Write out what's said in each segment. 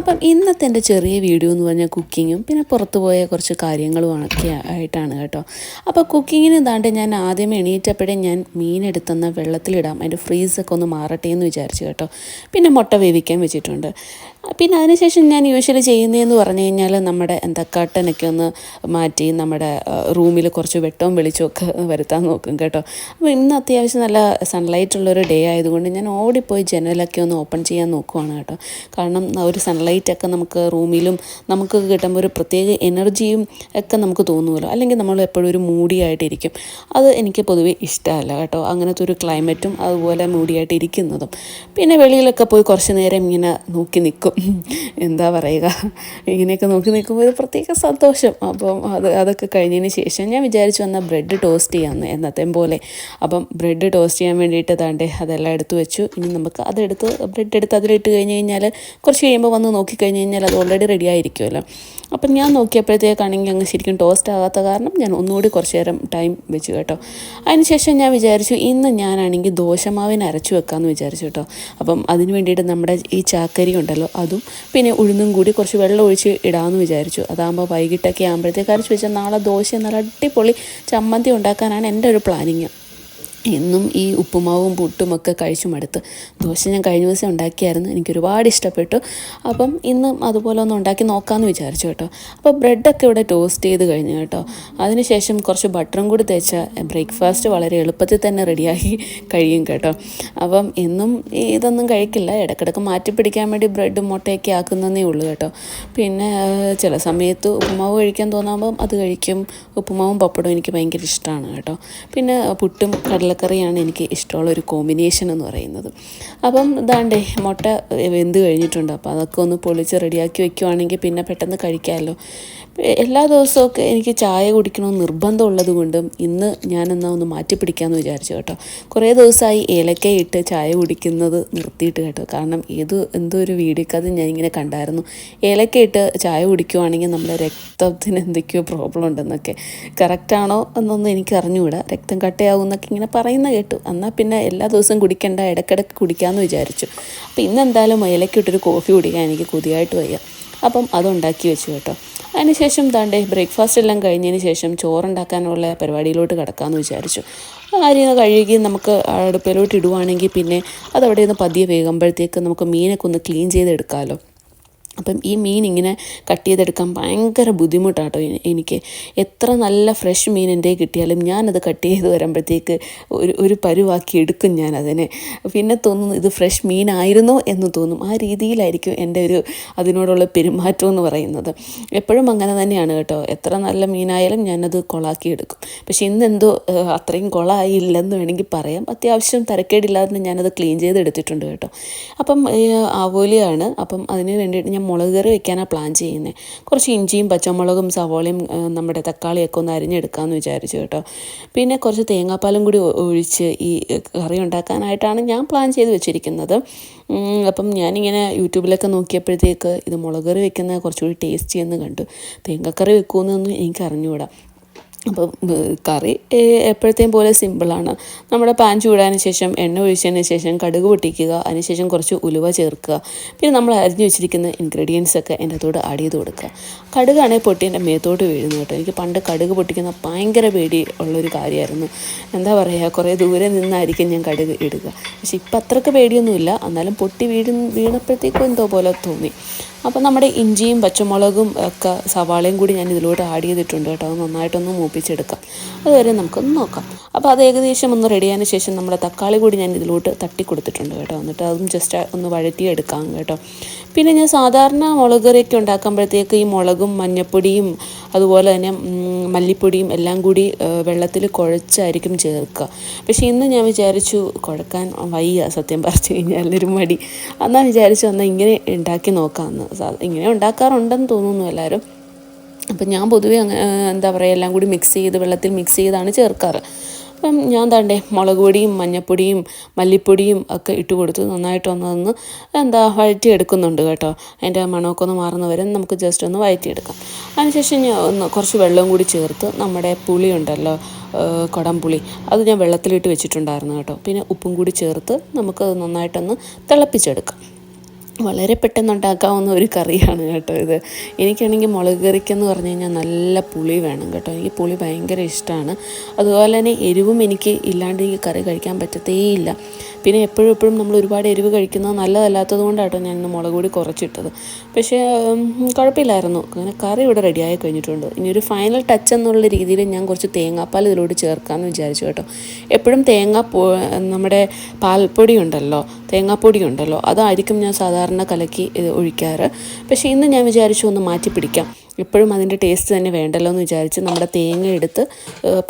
അപ്പം ഇന്നത്തെ എന്റെ ചെറിയ വീഡിയോ എന്ന് പറഞ്ഞാൽ കുക്കിങ്ങും പിന്നെ പുറത്തു പോയ കുറച്ച് കാര്യങ്ങളും ഒക്കെ ആയിട്ടാണ് കേട്ടോ. അപ്പോൾ കുക്കിങ്ങിന് ഇതാണ്ട് ഞാൻ ആദ്യം എണീറ്റപ്പോഴേ ഞാൻ മീൻ എടുത്തുന്ന വെള്ളത്തിലിടാം. അതിന്റെ ഫ്രീസൊക്കെ ഒന്ന് മാറട്ടെ എന്ന് വിചാരിച്ചു കേട്ടോ. പിന്നെ മുട്ട വേവിക്കാൻ വെച്ചിട്ടുണ്ട്. പിന്നെ അതിനുശേഷം ഞാൻ യൂഷ്വലി ചെയ്യുന്നതെന്ന് പറഞ്ഞു കഴിഞ്ഞാൽ നമ്മുടെ എന്താ കട്ടനൊക്കെ ഒന്ന് മാറ്റി നമ്മുടെ റൂമിൽ കുറച്ച് വെട്ടവും വെളിച്ചമൊക്കെ വരുത്താൻ നോക്കും കേട്ടോ. അപ്പോൾ ഇന്ന് അത്യാവശ്യം നല്ല സൺലൈറ്റ് ഉള്ളൊരു ഡേ ആയതുകൊണ്ട് ഞാൻ ഓടിപ്പോയി ജനലൊക്കെ ഒന്ന് ഓപ്പൺ ചെയ്യാൻ നോക്കുവാണ് കേട്ടോ. കാരണം ഒരു സൺലൈറ്റൊക്കെ നമുക്ക് റൂമിലും നമുക്ക് കിട്ടുമ്പോൾ ഒരു പ്രത്യേക എനർജിയും ഒക്കെ നമുക്ക് തോന്നുമല്ലോ. അല്ലെങ്കിൽ നമ്മൾ എപ്പോഴും ഒരു മൂടിയായിട്ടിരിക്കും അത് എനിക്ക് പൊതുവേ ഇഷ്ടമല്ല കേട്ടോ. അങ്ങനത്തെ ഒരു ക്ലൈമറ്റും അതുപോലെ മൂടിയായിട്ടിരിക്കുന്നതും പിന്നെ വെളിയിലൊക്കെ പോയി കുറച്ച് നേരം ഇങ്ങനെ നോക്കി നിൽക്കും എന്താ പറയുക? ഇങ്ങനെയൊക്കെ നോക്കി നിൽക്കുമ്പോൾ ഒരു പ്രത്യേക സന്തോഷം. അപ്പം അത് അതൊക്കെ കഴിഞ്ഞതിന് ശേഷം ഞാൻ വിചാരിച്ചു വന്നാൽ ബ്രെഡ് ടോസ്റ്റ് ചെയ്യാമെന്ന് എന്നത്തേം പോലെ. അപ്പം ബ്രെഡ് ടോസ്റ്റ് ചെയ്യാൻ വേണ്ടിയിട്ട് താണ്ടേ അതെല്ലാം എടുത്തു വെച്ചു. ഇനി നമുക്ക് അതെടുത്ത് ബ്രെഡ് എടുത്ത് അതിലിട്ട് കഴിഞ്ഞ് കഴിഞ്ഞാൽ കുറച്ച് കഴിയുമ്പോൾ വന്ന് നോക്കി കഴിഞ്ഞ് കഴിഞ്ഞാൽ അത് ഓൾറെഡി റെഡി ആയിരിക്കുമല്ലോ. അപ്പം ഞാൻ നോക്കിയപ്പോഴത്തേക്കാണെങ്കിൽ അങ്ങ് ശരിക്കും ടോസ്റ്റ് ആകാത്ത കാരണം ഞാൻ ഒന്നുകൂടി കുറച്ച് നേരം ടൈം വെച്ചു കേട്ടോ. അതിനുശേഷം ഞാൻ വിചാരിച്ചു ഇന്ന് ഞാനാണെങ്കിൽ ദോശമാവിന് അരച്ചു വെക്കാമെന്ന് വിചാരിച്ചു കേട്ടോ. അപ്പം അതിന് വേണ്ടിയിട്ട് നമ്മുടെ ഈ ചാക്കരി ഉണ്ടല്ലോ അതും. പിന്നെ ഉഴുന്നും കൂടി കുറച്ച് വെള്ളം ഒഴിച്ച് ഇടാമെന്ന് വിചാരിച്ചു. അതാകുമ്പോൾ വൈകിട്ടൊക്കെ ആകുമ്പോഴത്തേക്ക് അരച്ച് വെച്ചാൽ നാളെ ദോശ നല്ല അടിപൊളി ചമ്മന്തി ഉണ്ടാക്കാനാണ് എന്റെ ഒരു പ്ലാനിങ് എന്നും ഈ ഉപ്പുമാവും പുട്ടും ഒക്കെ കഴിച്ചു മടുത്ത് ദോശ ഞാൻ കഴിഞ്ഞ ദിവസം ഉണ്ടാക്കിയായിരുന്നു. എനിക്ക് ഒരുപാട് ഇഷ്ടപ്പെട്ടു. അപ്പം ഇന്നും അതുപോലെ ഒന്ന് ഉണ്ടാക്കി നോക്കാമെന്ന് വിചാരിച്ചു കേട്ടോ. അപ്പോൾ ബ്രെഡൊക്കെ ഇവിടെ ടോസ്റ്റ് ചെയ്ത് കഴിഞ്ഞു കേട്ടോ. അതിനുശേഷം കുറച്ച് ബട്ടറും കൂടി തേച്ച ബ്രേക്ക്ഫാസ്റ്റ് വളരെ എളുപ്പത്തിൽ തന്നെ റെഡിയാക്കി കഴിയും കേട്ടോ. അപ്പം എന്നും ഇതൊന്നും കഴിക്കില്ല. ഇടയ്ക്കിടയ്ക്ക് മാറ്റി പിടിക്കാൻ വേണ്ടി ബ്രെഡും മുട്ടയൊക്കെ ആക്കുന്നതേ ഉള്ളൂ കേട്ടോ. പിന്നെ ചില സമയത്ത് ഉപ്പുമാവ് കഴിക്കാൻ തോന്നാകുമ്പം അത് കഴിക്കും. ഉപ്പുമാവും പപ്പടവും എനിക്ക് ഭയങ്കര ഇഷ്ടമാണ് കേട്ടോ. പിന്നെ പുട്ടും കടലക്കറിയാണ് എനിക്ക് ഇഷ്ടമുള്ള ഒരു കോമ്പിനേഷൻ എന്ന് പറയുന്നത്. അപ്പം ഇതാണ്ടേ മുട്ട വെന്ത് കഴിഞ്ഞിട്ടുണ്ട്. അപ്പോൾ അതൊക്കെ ഒന്ന് പൊളിച്ച് റെഡിയാക്കി വെക്കുവാണെങ്കിൽ പിന്നെ പെട്ടെന്ന് കഴിക്കാമല്ലോ എല്ലാ ദിവസമൊക്കെ എനിക്ക് ചായ കുടിക്കണമെന്ന് നിർബന്ധമുള്ളത് കൊണ്ടും ഇന്ന് ഞാനെന്നാ ഒന്ന് മാറ്റി പിടിക്കാമെന്ന് വിചാരിച്ചു കേട്ടോ. കുറേ ദിവസമായി ഏലക്ക ഇട്ട് ചായ കുടിക്കുന്നത് നിർത്തിയിട്ട് കേട്ടോ. കാരണം ഏത് എന്തോ ഒരു വീഡിയോ വീഡിയോക്കത് ഞാനിങ്ങനെ കണ്ടായിരുന്നു. ഏലക്ക ഇട്ട് ചായ കുടിക്കുവാണെങ്കിൽ നമ്മുടെ രക്തത്തിന് എന്തൊക്കെയോ പ്രോബ്ലം ഉണ്ടെന്നൊക്കെ. കറക്റ്റാണോ എന്നൊന്നും എനിക്ക് അറിഞ്ഞുകൂടാ. രക്തം കട്ടയാവും എന്നൊക്കെ ഇങ്ങനെ പറയുന്ന കേട്ടു. എന്നാൽ പിന്നെ എല്ലാ ദിവസവും കുടിക്കേണ്ട ഇടയ്ക്കിടയ്ക്ക് കുടിക്കാമെന്ന് വിചാരിച്ചു. അപ്പോൾ ഇന്ന് എന്തായാലും ഏലക്കിട്ടൊരു കോഫി കുടിക്കാൻ എനിക്ക് കൊതിയായിട്ട് വയ്യ. അപ്പം അതുണ്ടാക്കി വെച്ചു കേട്ടോ. അതിനുശേഷം താണ്ടേ ബ്രേക്ക്ഫാസ്റ്റ് എല്ലാം കഴിഞ്ഞതിന് ശേഷം ചോറുണ്ടാക്കാനുള്ള പരിപാടിയിലോട്ട് കിടക്കാമെന്ന് വിചാരിച്ചു. അരി കഴുകി നമുക്ക് അടുപ്പിലോട്ട് ഇടുവാണെങ്കിൽ പിന്നെ അതവിടെ നിന്ന് പതിയെ വേകുമ്പോഴത്തേക്ക് നമുക്ക് മീനൊക്കെ ഒന്ന് ക്ലീൻ ചെയ്തെടുക്കാമല്ലോ അപ്പം ഈ മീൻ ഇങ്ങനെ കട്ട് ചെയ്തെടുക്കാൻ ഭയങ്കര ബുദ്ധിമുട്ടാട്ടോ എനിക്ക്. എത്ര നല്ല ഫ്രഷ് മീൻ എന്റെ കിട്ടിയാലും ഞാനത് കട്ട് ചെയ്ത് വരുമ്പോഴത്തേക്ക് ഒരു ഒരു പരുവാക്കി എടുക്കും ഞാൻ അതിനെ പിന്നെ തോന്നുന്നു ഇത് ഫ്രഷ് മീനായിരുന്നോ എന്ന് തോന്നും. ആ രീതിയിലായിരിക്കും എന്റെ ഒരു അതിനോടുള്ള പെരുമാറ്റം എന്ന് പറയുന്നത്. എപ്പോഴും അങ്ങനെ തന്നെയാണ് കേട്ടോ. എത്ര നല്ല മീനായാലും ഞാനത് കൊളാക്കി എടുക്കും. പക്ഷെ ഇന്ന് എന്തോ അത്രയും കൊളായില്ലെന്ന് വേണമെങ്കിൽ പറയാം. അത്യാവശ്യം തരക്കേടില്ലാതെ ഞാനത് ക്ലീൻ ചെയ്ത് എടുത്തിട്ടുണ്ട് കേട്ടോ. അപ്പം ആവോലിയാണ് അപ്പം അതിന് വേണ്ടിയിട്ട് ഞാൻ മുളക് കറി വെക്കാനാണ് പ്ലാൻ ചെയ്യുന്നത് കുറച്ച് ഇഞ്ചിയും പച്ചമുളകും സവോളയും നമ്മുടെ തക്കാളിയൊക്കെ ഒന്ന് അരിഞ്ഞെടുക്കാമെന്ന് വിചാരിച്ചു കേട്ടോ. പിന്നെ കുറച്ച് തേങ്ങാപ്പാലും കൂടി ഒഴിച്ച് ഈ കറി ഉണ്ടാക്കാനായിട്ടാണ് ഞാൻ പ്ലാൻ ചെയ്ത് വെച്ചിരിക്കുന്നത്. അപ്പം ഞാനിങ്ങനെ യൂട്യൂബിലൊക്കെ നോക്കിയപ്പോഴത്തേക്ക് ഇത് മുളക് കറി വെക്കുന്നത് കുറച്ചുകൂടി ടേസ്റ്റി എന്ന് കണ്ടു. തേങ്ങാക്കറി വെക്കുമെന്നൊന്നും എനിക്ക് അറിഞ്ഞുകൂടാ അപ്പം കറി എപ്പോഴത്തെയും പോലെ സിമ്പിളാണ് നമ്മുടെ പാൻ ചൂടാതിന് ശേഷം എണ്ണ ഒഴിച്ചതിന് ശേഷം കടുക് പൊട്ടിക്കുക അതിനുശേഷം കുറച്ച് ഉലുവ ചേർക്കുക. പിന്നെ നമ്മൾ അരിഞ്ഞു വെച്ചിരിക്കുന്ന ഇൻഗ്രീഡിയൻസ് ഒക്കെ എന്റെ അതോട് ആഡ് ചെയ്ത് കൊടുക്കുക. കടുകാണെങ്കിൽ പൊട്ടി എന്റെ മേത്തോട്ട് വീഴുന്നു കേട്ടോ. എനിക്ക് പണ്ട് കടുക് പൊട്ടിക്കുന്ന ഭയങ്കര പേടി ഉള്ളൊരു കാര്യമായിരുന്നു. എന്താ പറയുക കുറേ ദൂരെ നിന്നായിരിക്കും ഞാൻ കടുക് ഇടുക. പക്ഷെ ഇപ്പം അത്രയ്ക്ക് പേടിയൊന്നുമില്ല. എന്നാലും പൊട്ടി വീഴ് വീണപ്പോഴത്തേക്കും എന്തോ പോലെ തോന്നി. അപ്പോൾ നമ്മുടെ ഇഞ്ചിയും പച്ചമുളകും ഒക്കെ സവാളയും കൂടി ഞാൻ ഇതിലോട്ട് ആഡ് ചെയ്തിട്ടുണ്ട് കേട്ടോ. അത് നന്നായിട്ടൊന്ന് മൂപ്പിച്ചെടുക്കാം. അതുവരെ നമുക്കൊന്ന് നോക്കാം. അപ്പോൾ അത് ഏകദേശം ഒന്ന് റെഡി ആയതിനു ശേഷം നമ്മുടെ തക്കാളി കൂടി ഞാൻ ഇതിലോട്ട് തട്ടി കൊടുത്തിട്ടുണ്ട് കേട്ടോ. എന്നിട്ട് അതും ജസ്റ്റ് ഒന്ന് വഴറ്റിയെടുക്കാം കേട്ടോ. പിന്നെ ഞാൻ സാധാരണ മുളക് കറിയൊക്കെ ഉണ്ടാക്കുമ്പോഴത്തേക്ക് ഈ മുളകും മഞ്ഞപ്പൊടിയും അതുപോലെ തന്നെ മല്ലിപ്പൊടിയും എല്ലാം കൂടി വെള്ളത്തിൽ കുഴച്ചായിരിക്കും ചേർക്കുക. പക്ഷേ ഇന്ന് ഞാൻ വിചാരിച്ചു കുഴക്കാൻ വയ്യ സത്യം പറഞ്ഞു കഴിഞ്ഞാൽ ഒരു മടി. എന്നാൽ വിചാരിച്ചു എന്നാൽ ഇങ്ങനെ ഉണ്ടാക്കി നോക്കാമെന്ന് ഇങ്ങനെ ഉണ്ടാക്കാറുണ്ടെന്ന് തോന്നുന്നു എല്ലാവരും അപ്പം ഞാൻ പൊതുവേ എന്താ പറയുക എല്ലാം കൂടി മിക്സ് ചെയ്ത് വെള്ളത്തിൽ മിക്സ് ചെയ്താണ് ചേർക്കാറ്. അപ്പം ഞാൻ താണ്ടേ മുളക് പൊടിയും മഞ്ഞൾപ്പൊടിയും മല്ലിപ്പൊടിയും ഒക്കെ ഇട്ട് കൊടുത്ത് നന്നായിട്ടൊന്നൊന്ന് എന്താ വഴറ്റിയെടുക്കുന്നുണ്ട് കേട്ടോ. അതിന്റെ മണമൊക്കെ ഒന്ന് മാറുന്ന വരെ നമുക്ക് ജസ്റ്റ് ഒന്ന് വഴറ്റിയെടുക്കാം. അതിനുശേഷം ഞാൻ ഒന്ന് കുറച്ച് വെള്ളം കൂടി ചേർത്ത് നമ്മുടെ പുളി ഉണ്ടല്ലോ കുടംപുളി അത് ഞാൻ വെള്ളത്തിലിട്ട് വെച്ചിട്ടുണ്ടായിരുന്നു കേട്ടോ. പിന്നെ ഉപ്പും കൂടി ചേർത്ത് നമുക്ക് നന്നായിട്ടൊന്ന് തിളപ്പിച്ചെടുക്കാം. വളരെ പെട്ടെന്ന് ഉണ്ടാക്കാവുന്ന ഒരു കറിയാണ് കേട്ടോ ഇത്. എനിക്കാണെങ്കിൽ മുളക് കറിക്കെന്ന് പറഞ്ഞു കഴിഞ്ഞാൽ നല്ല പുളി വേണം കേട്ടോ. എനിക്ക് പുളി ഭയങ്കര ഇഷ്ടമാണ്. അതുപോലെ തന്നെ എരിവും എനിക്ക് ഇല്ലാണ്ട് എനിക്ക് കറി കഴിക്കാൻ പറ്റത്തേയില്ല. പിന്നെ എപ്പോഴും എപ്പോഴും നമ്മൾ ഒരുപാട് എരിവ് കഴിക്കുന്നത് നല്ലതല്ലാത്തത് കൊണ്ടാട്ടോ ഞാൻ ഇന്ന് മുളക് പൊടി കുറച്ചിട്ടത്. പക്ഷേ കുഴപ്പമില്ലായിരുന്നു. അങ്ങനെ കറി ഇവിടെ റെഡിയായി കഴിഞ്ഞിട്ടുണ്ട്. ഇനി ഒരു ഫൈനൽ ടച്ച് എന്നുള്ള രീതിയിൽ ഞാൻ കുറച്ച് തേങ്ങാപ്പാൽ ഇതിലോട്ട് ചേർക്കാമെന്ന് വിചാരിച്ചു കേട്ടോ. എപ്പോഴും തേങ്ങ നമ്മുടെ പാൽപ്പൊടി ഉണ്ടല്ലോ തേങ്ങാപ്പൊടി ഉണ്ടല്ലോ അതായിരിക്കും ഞാൻ സാധാരണ കലക്കി ഒഴിക്കാറ്. പക്ഷേ ഇന്ന് ഞാൻ വിചാരിച്ചു ഒന്ന് മാറ്റി പിടിക്കാം എപ്പോഴും അതിന്റെ ടേസ്റ്റ് തന്നെ വേണ്ടല്ലോ എന്ന് വിചാരിച്ച് നമ്മുടെ തേങ്ങ എടുത്ത്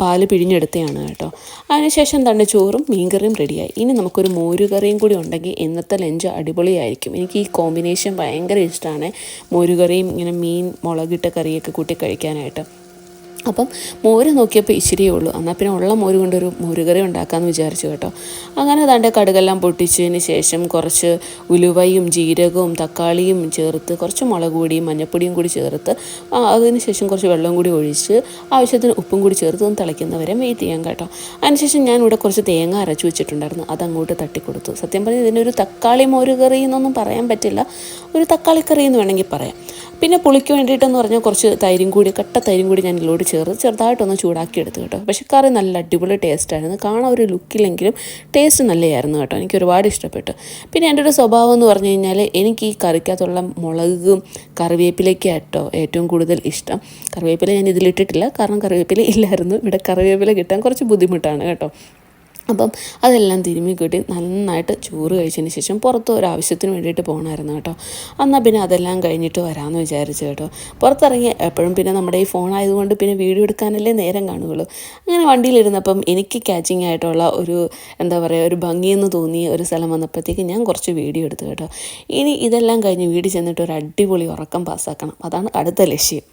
പാൽ പിഴിഞ്ഞെടുത്തതാണ് കേട്ടോ. അതിനുശേഷം തന്നെ ചോറും മീൻകറിയും റെഡിയായി. ഇനി നമുക്കൊരു മോരുകറിയും കൂടി ഉണ്ടെങ്കിൽ ഇന്നത്തെ ലഞ്ച് അടിപൊളിയായിരിക്കും. എനിക്ക് ഈ കോമ്പിനേഷൻ ഭയങ്കര ഇഷ്ടമാണ് മോരുകറിയും ഇങ്ങനെ മീൻ മുളകിട്ട കറിയൊക്കെ കൂട്ടി കഴിക്കാനായിട്ട്. അപ്പം മോര് നോക്കിയപ്പോൾ ഇച്ചിരിയേ ഉള്ളൂ. എന്നാൽ പിന്നെ ഉള്ള മോര് കൊണ്ടൊരു മോരുകറി ഉണ്ടാക്കാമെന്ന് വിചാരിച്ചു കേട്ടോ. അങ്ങനെ അതാണ്ട് കടുകെല്ലാം പൊട്ടിച്ചതിന് ശേഷം കുറച്ച് ഉലുവയും ജീരകവും തക്കാളിയും ചേർത്ത് കുറച്ച് മുളക് പൊടിയും മഞ്ഞൾപ്പൊടിയും കൂടി ചേർത്ത് അതിന് ശേഷം കുറച്ച് വെള്ളം കൂടി ഒഴിച്ച് ആവശ്യത്തിന് ഉപ്പും കൂടി ചേർത്ത് ഒന്ന് തിളയ്ക്കുന്നവരെ വെയിറ്റ് ചെയ്യാം കേട്ടോ. അതിനുശേഷം ഞാൻ ഇവിടെ കുറച്ച് തേങ്ങ അരച്ചു വെച്ചിട്ടുണ്ടായിരുന്നു. അതങ്ങോട്ട് തട്ടിക്കൊടുത്തു. സത്യം പറഞ്ഞാൽ ഇതിനൊരു തക്കാളി മോരുകറി എന്നൊന്നും പറയാൻ പറ്റില്ല. ഒരു തക്കാളിക്കറി എന്ന് വേണമെങ്കിൽ പറയാം. പിന്നെ പുളിക്ക് വേണ്ടിയിട്ടെന്ന് പറഞ്ഞാൽ കുറച്ച് തൈരും കൂടി കട്ട തൈരും കൂടി ഞാൻ ഇതിലോട്ട് ചേർത്ത് ചെറുതായിട്ടൊന്ന് ചൂടാക്കി എടുത്തു കേട്ടോ. പക്ഷേ കറി നല്ല അടിപൊളി ടേസ്റ്റ് ആയിരുന്നു കാണാൻ ഒരു ലുക്കില്ലെങ്കിലും ടേസ്റ്റ് നല്ലതായിരുന്നു കേട്ടോ. എനിക്ക് ഒരുപാട് ഇഷ്ടപ്പെട്ടു. പിന്നെ എന്റെ ഒരു സ്വഭാവം എന്ന് പറഞ്ഞു കഴിഞ്ഞാൽ എനിക്ക് ഈ കറിക്കകത്തുള്ള മുളകും കറിവേപ്പിലയ്ക്ക് കേട്ടോ ഏറ്റവും കൂടുതൽ ഇഷ്ടം. കറിവേപ്പില ഞാൻ ഇതിലിട്ടിട്ടില്ല. കാരണം കറിവേപ്പില ഇല്ലായിരുന്നു. ഇവിടെ കറിവേപ്പില കിട്ടാൻ കുറച്ച് ബുദ്ധിമുട്ടാണ് കേട്ടോ. അപ്പം അതെല്ലാം തിരുമ്മി കൂട്ടി നന്നായിട്ട് ചോറ് കഴിച്ചതിന് ശേഷം പുറത്ത് ഒരു ആവശ്യത്തിന് വേണ്ടിയിട്ട് പോകണമായിരുന്നു കേട്ടോ. എന്നാൽ പിന്നെ അതെല്ലാം കഴിഞ്ഞിട്ട് വരാമെന്ന് വിചാരിച്ചു കേട്ടോ. പുറത്തിറങ്ങി എപ്പോഴും പിന്നെ നമ്മുടെ ഈ ഫോൺ ആയതുകൊണ്ട് പിന്നെ വീഡിയോ എടുക്കാനല്ലേ നേരം കാണുകയുള്ളൂ. അങ്ങനെ വണ്ടിയിലിരുന്നപ്പം എനിക്ക് ക്യാച്ചിങ് ആയിട്ടുള്ള ഒരു എന്താ പറയുക ഒരു ഭംഗിയെന്ന് തോന്നിയ ഒരു സ്ഥലം വന്നപ്പോഴത്തേക്ക് ഞാൻ കുറച്ച് വീഡിയോ എടുത്തു കേട്ടോ. ഇനി ഇതെല്ലാം കഴിഞ്ഞ് വീട് ചെന്നിട്ട് ഒരു അടിപൊളി ഉറക്കം പാസ്സാക്കണം അതാണ് അടുത്ത ലക്ഷ്യം.